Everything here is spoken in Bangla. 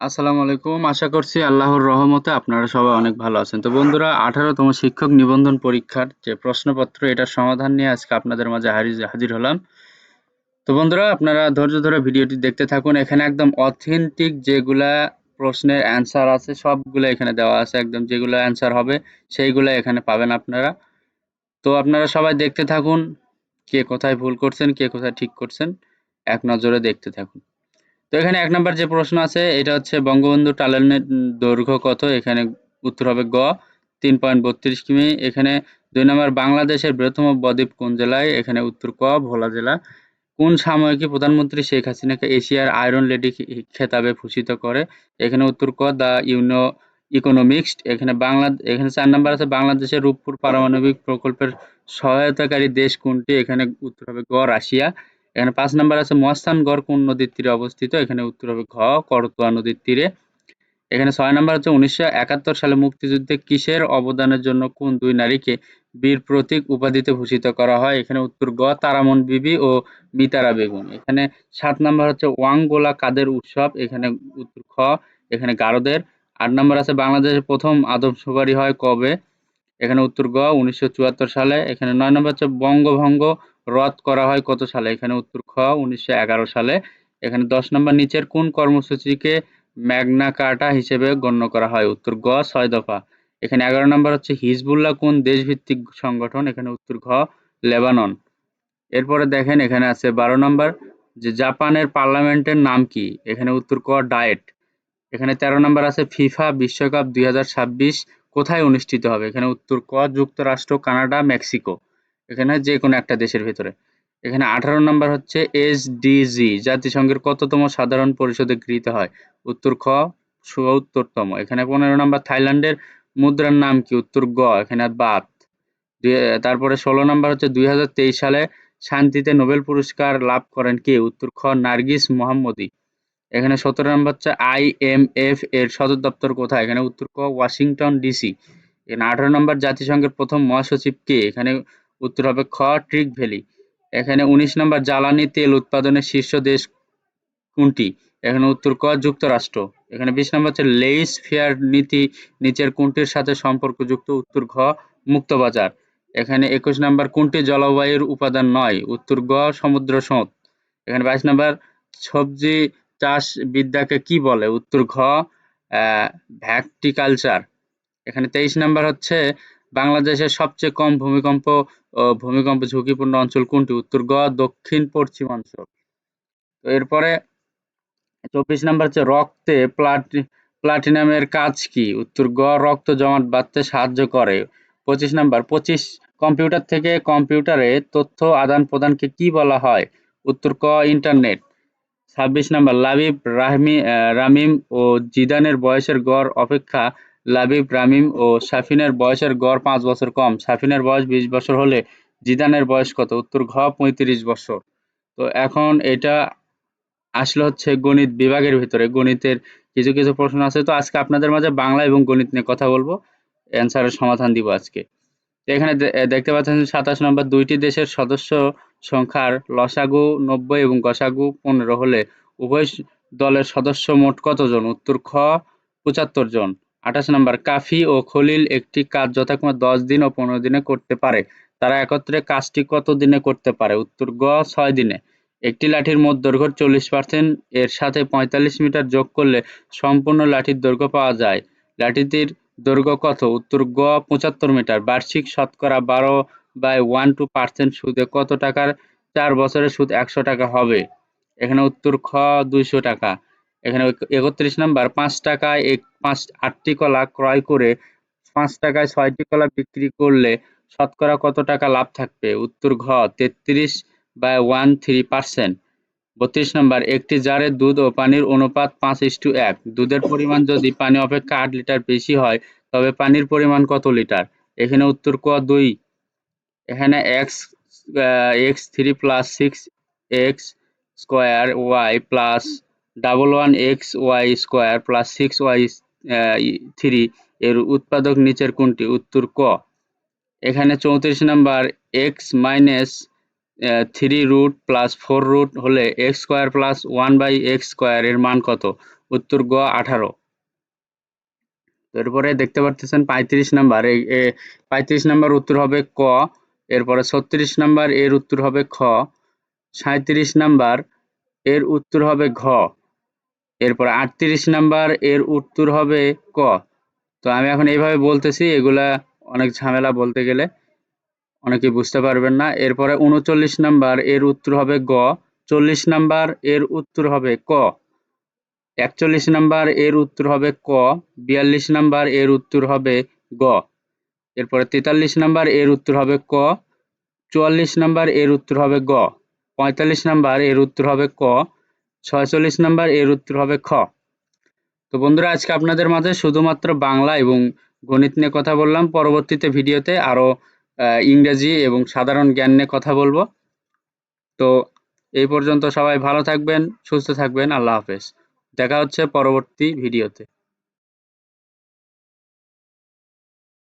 আসসালামু আলাইকুম। আশা করছি আল্লাহর রহমতে আপনারা সবাই অনেক ভালো আছেন। তো বন্ধুরা, আঠারোতম শিক্ষক নিবন্ধন পরীক্ষার যে প্রশ্নপত্র, এটার সমাধান নিয়ে আজকে আপনাদের মাঝে হাজির হাজির হলাম। তো বন্ধুরা, আপনারা ধৈর্য ধরে ভিডিওটি দেখতে থাকুন। এখানে একদম অথেন্টিক যেগুলা প্রশ্নের অ্যান্সার আছে, সবগুলো এখানে দেওয়া আছে। একদম যেগুলো অ্যান্সার হবে, সেইগুলো এখানে পাবেন আপনারা। তো আপনারা সবাই দেখতে থাকুন, কে কোথায় ভুল করছেন, কে কোথায় ঠিক করছেন। এক নজরে দেখতে থাকুন। তো এখানে এক নম্বর যে প্রশ্ন আছে, এটা হচ্ছে বঙ্গবন্ধু টানেলের দৈর্ঘ্য কত? এখানে উত্তর হবে গ, তিন পয়েন্ট বত্রিশ কিমি। এখানে দুই নম্বর, বাংলাদেশের বৃহত্তম বদ্বীপ কোন জেলায়? এখানে উত্তর ক, ভোলা জেলা। কোন সাময়িকী প্রধানমন্ত্রী শেখ হাসিনাকে এশিয়ার আয়রন লেডি খেতাবে ভূষিত করে? এখানে উত্তর ক, দ্য ইউনো, ইকোনমিক্সড। এখানে বাংলা, এখানে চার নাম্বার আছে, বাংলাদেশের রূপপুর পারমাণবিক প্রকল্পের সহায়তাকারী দেশ কোনটি? এখানে উত্তর হবে গ, রাশিয়া। এখানে পাঁচ নাম্বার আছে মহাস্থানগড় কোন নদীর তীরে অবস্থিত। এখানে উত্তর হবে ঘ, করতোয়া নদীর তীরে। এখানে ছয় নাম্বার হচ্ছে উনিশশো একাত্তর সালে মুক্তিযুদ্ধে কিসের অবদানের জন্য কোন দুই নারীকে বীর প্রতীক উপাধিতে ভূষিত করা হয়? এখানে উত্তর গ, তারামন বিবি ও মিতারা বেগম। এখানে সাত নাম্বার হচ্ছে, ওয়াংগোলা কাদের উৎসব? এখানে উত্তর খ, এখানে গারোদের। আট নাম্বার আছে বাংলাদেশের প্রথম আদমশুমারি হয় কবে? এখানে উত্তর গ, উনিশশো চুয়াত্তর সালে। এখানে নয় নম্বর হচ্ছে বঙ্গভঙ্গ রদ করা হয় কত সালে? এখানে উত্তর খ, উনিশশো এগারো সালে। এখানে দশ নম্বর নিচের কোন কর্মসূচিকে ম্যাগনা কার্টা হিসেবে গণ্য করা হয়? উত্তর গ, ছয় দফা। এখানে এগারো নম্বর হচ্ছে হিজবুল্লাহ কোন দেশভিত্তিক সংগঠন? এখানে উত্তর ঘ, লেবানন। এরপরে দেখেন, এখানে আছে বারো নম্বর যে জাপানের পার্লামেন্টের নাম কি? এখানে উত্তর ক, ডায়েট। এখানে তেরো নম্বর আছে ফিফা বিশ্বকাপ দুই হাজার ছাব্বিশ। কোথায় অনুষ্ঠিত হবে? এখানে উত্তর ক, যুক্তরাষ্ট্র, কানাডা, মেক্সিকো। এখানে যে কোনো একটা দেশের ভিতরে। এখানে আঠারো নম্বর হচ্ছে এস এসডিজি জাতিসংঘের কততম সাধারণ পরিষদে গৃহীত হয়? উত্তর খ সত্তরতম এখানে পনেরো নম্বর, থাইল্যান্ডের মুদ্রার নাম কি? উত্তর গ, এখানে বাত। তারপরে ষোলো নম্বর হচ্ছে দুই হাজার তেইশ সালে শান্তিতে নোবেল পুরস্কার লাভ করেন কে? উত্তর খ, নার্গিস মোহাম্মদী। এখানে সতেরো নম্বর হচ্ছে আইএমএফ এর সদর দপ্তর কোথায়? এখানে উত্তর ক, ওয়াশিংটন ডিসি। এখানে আঠারো নম্বর জাতিসংঘের প্রথম মহাসচিব কে? এখানে উত্তর হবে খ, ট্রিক ভ্যালি। এখানে উনিশ নম্বর জ্বালানি তেল উৎপাদনের শীর্ষ দেশ কোনটি? এখানে উত্তর ক, যুক্তরাষ্ট্র। এখানে বিশ নম্বর হচ্ছে লেইস ফেয়ার নীতি, নিচের কোনটির সাথে সম্পর্কযুক্ত? উত্তর ঘ, মুক্তবাজার। এখানে একুশ নম্বর কোনটি জলবায়ুর উপাদান নয়? উত্তর গ, সমুদ্র স্রোত এখানে বাইশ নম্বর সবজি চাষ বিদ্যাকে কি বলে? উত্তর ঘ ভ্যাকটিকালচার। এখানে তেইশ নাম্বার হচ্ছে, বাংলাদেশের সবচেয়ে কম ভূমিকম্প ভূমিকম্প ঝুঁকিপূর্ণ অঞ্চল কোনটি? উত্তর গ দক্ষিণ পশ্চিম অঞ্চল। তো এরপরে চব্বিশ নাম্বার হচ্ছে, রক্তে প্লাটি, প্লাটিনামের কাজ কি? উত্তর গ রক্ত জমাট বাঁধতে সাহায্য করে। পঁচিশ নাম্বার, পঁচিশ কম্পিউটার থেকে কম্পিউটারে তথ্য আদান প্রদানকে কি বলা হয়? উত্তর ক, ইন্টারনেট। ছাব্বিশ নাম্বার, লাবিব রাহমি রামিম ও জিদানের বয়সের গড় অপেক্ষা লাবিব, রামিম ও সাফিনের বয়সের গড় পাঁচ বছর কম। সাফিনের বয়স বিশ বছর হলে জিদানের বয়স কত? উত্তর ঘ, পঁয়ত্রিশ বছর। তো এখন এটা আসলে হচ্ছে গণিত বিভাগের ভিতরে। গণিতের কিছু কিছু প্রশ্ন আছে। তো আজকে আপনাদের মাঝে বাংলা এবং গণিত নিয়ে কথা বলব। অ্যান্সারের সমাধান দিব আজকে। এখানে দেখতে পাচ্ছেন সাতাশ নম্বর, দুইটি দেশের সদস্য সংখ্যার লসাগু নব্বই এবং গসাগু পনেরো হলে উভয় দলের সদস্য মোট কতজন? উত্তর খ, পঁচাত্তর জন। আঠাশ নম্বর, কাফি ও খলিল একটি কাজ যথাক্রমে দশ দিন ও পনেরো দিনে করতে পারে। তারা একত্রে কাজটি কত দিনে করতে পারে? উত্তর গ, ছয় দিনে। একটি লাঠির মোট দৈর্ঘ্য চল্লিশ পার্সেন্ট, এর সাথে পঁয়তাল্লিশ মিটার যোগ করলে সম্পূর্ণ লাঠির দৈর্ঘ্য পাওয়া যায়। লাঠিটির দৈর্ঘ্য কত? উত্তর গ, পঁচাত্তর মিটার। বার্ষিক শতকরা বারো বাই ওয়ান টু পার্সেন্ট সুদে কত টাকার চার বছরের সুদ একশো টাকা হবে? এখানে উত্তর খ, দুইশো টাকা। এখানে একত্রিশ নাম্বার, পাঁচ টাকায় এক, পাঁচ, আটটি কলা ক্রয় করে পাঁচ টাকায় ছয়টি কলা বিক্রি করলে শতকরা কত টাকা লাভ থাকবে? উত্তর ঘ, তেত্রিশ বাই ওয়ান থ্রি পার্সেন্ট বত্রিশ নম্বর, একটি জারে দুধ ও পানির অনুপাত পাঁচ ইস্টু এক। দুধের পরিমাণ যদি পানি অপেক্ষা আট লিটার বেশি হয়, তবে পানির পরিমাণ কত লিটার? এখানে উত্তর ক, দুই। এখানে x x three plus six x square y plus double one x y square plus six y three এর উৎপাদক নিচের কোনটি? উত্তর ক। এখানে চৌত্রিশ number x minus three root plus four root হলে x square plus one by x square এর মান কত? উত্তর গ, আঠারো। এরপরে দেখতে পারতেছেন পঁয়ত্রিশ নাম্বার। পঁয়ত্রিশ নাম্বার উত্তর হবে ক। এরপরে ছত্রিশ নাম্বার, এর উত্তর হবে খ। সাঁত্রিশ নাম্বার, এর উত্তর হবে ঘ। এরপর আটত্রিশ নাম্বার, এর উত্তর হবে ক। তো আমি এখন এইভাবে বলতেছি, এগুলা অনেক ঝামেলা বলতে গেলে। অনেকে বুঝতে পারবেন না। এরপরে উনচল্লিশ নাম্বার, এর উত্তর হবে গ। চল্লিশ নাম্বার, এর উত্তর হবে ক। একচল্লিশ নাম্বার, এর উত্তর হবে ক। বিয়াল্লিশ নাম্বার, এর উত্তর হবে গ। এরপরে তেতাল্লিশ নাম্বার, এর উত্তর হবে ক। চুয়াল্লিশ নাম্বার, এর উত্তর হবে গ। পঁয়তাল্লিশ নাম্বার, এর উত্তর হবে ক। ছয়চল্লিশ নাম্বার, এর উত্তর হবে খ। তো বন্ধুরা, আজকে আপনাদের মাঝে শুধুমাত্র বাংলা এবং গণিত নিয়ে কথা বললাম। পরবর্তীতে ভিডিওতে আরও ইংরেজি এবং সাধারণ জ্ঞান নিয়ে কথা বলব। তো এই পর্যন্ত সবাই ভালো থাকবেন, সুস্থ থাকবেন। আল্লাহ হাফেজ। দেখা হচ্ছে পরবর্তী ভিডিওতে।